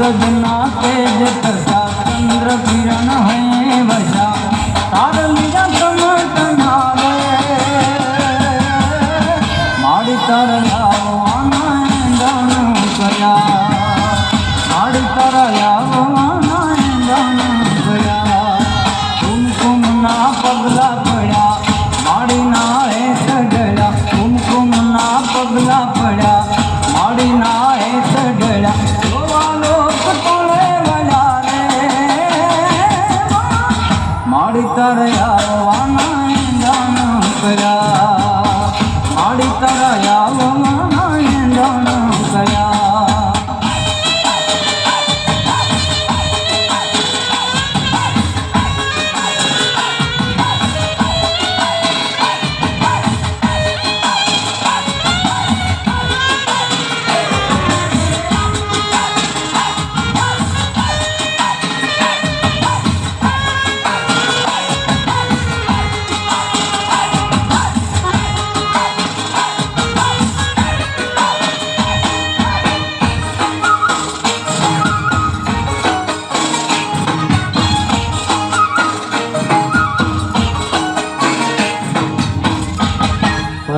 सूरज ना तेज तथा चंद्र किरण है वजा तार लिया कमर कनावे माड़ी तर लाओ आना दान कया माड़ी तर लाओ आना दान कया कुमकुम ना पगला पड़े দাঁড়ায়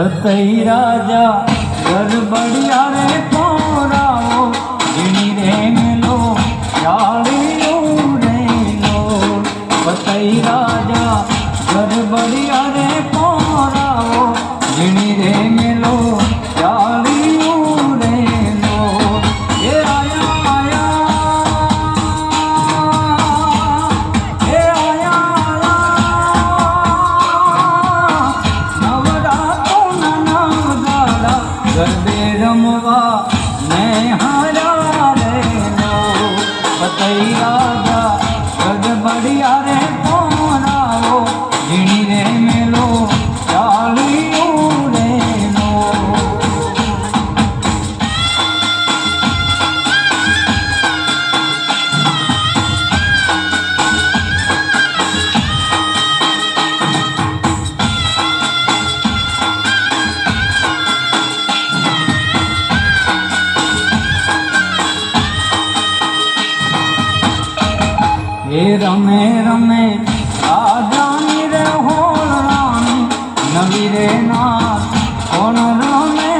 પતઈ રાજા ગરબડિયા રે પોરાઓ જીણી રે મેલો ચાળીઓ રે લો પતઈ રાજા ગરબડિયા રે પોરાઓ જીણી રે મેલો રમે રમે આદાની રે હોળ રાણી નવી રે ના કોણ રમે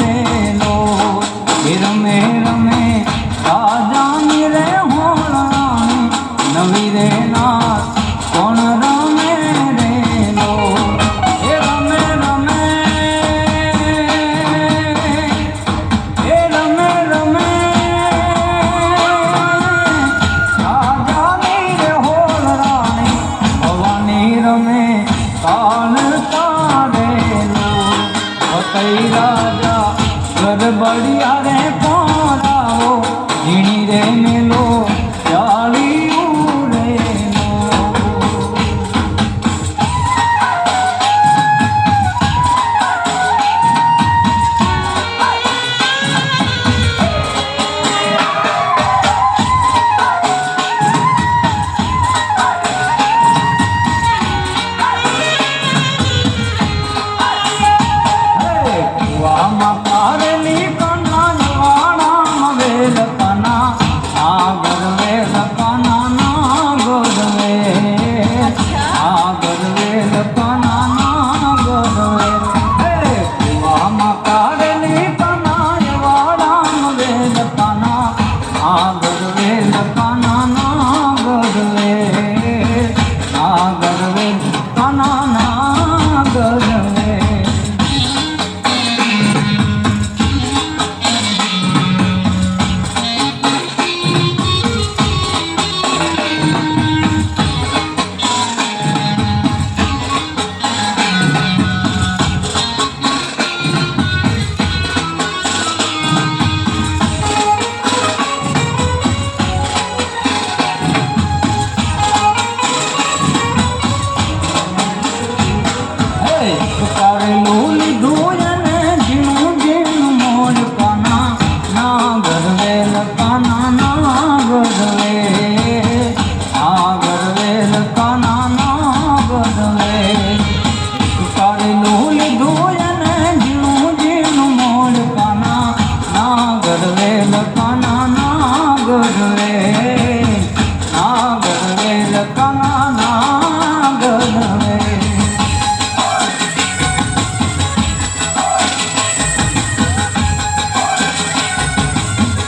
રે નો એ રમે રમે આદાની રે હોળ નવી રે જય રાજા ગરબડિયા રે કોરાવો જીણી રે મેલો